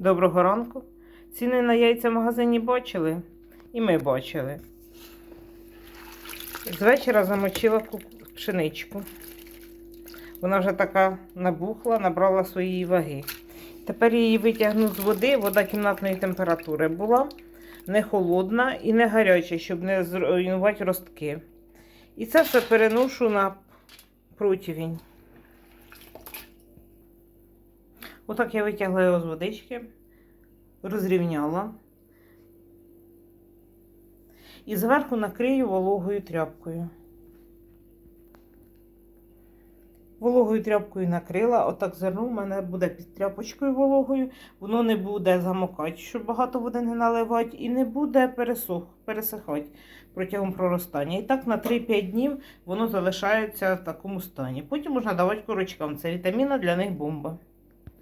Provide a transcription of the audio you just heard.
Доброго ранку. Ціни на яйця в магазині бачили? І ми бачили. З вечора замочила пшеничку. Вона вже така набухла, набрала своєї ваги. Тепер її витягну з води, вода кімнатної температури була, не холодна і не гаряча, щоб не зруйнувати ростки. І це все переношу на противень. Отак я витягла його з водички, розрівняла. І зверху накрию вологою тряпкою. Вологою тряпкою накрила, отак зерно в мене буде під тряпочкою вологою, воно не буде замокати, щоб багато води не наливати, і не буде пересух, пересихати протягом проростання. І так на 3-5 днів воно залишається в такому стані. Потім можна давати курочкам. Це вітаміна для них бомба.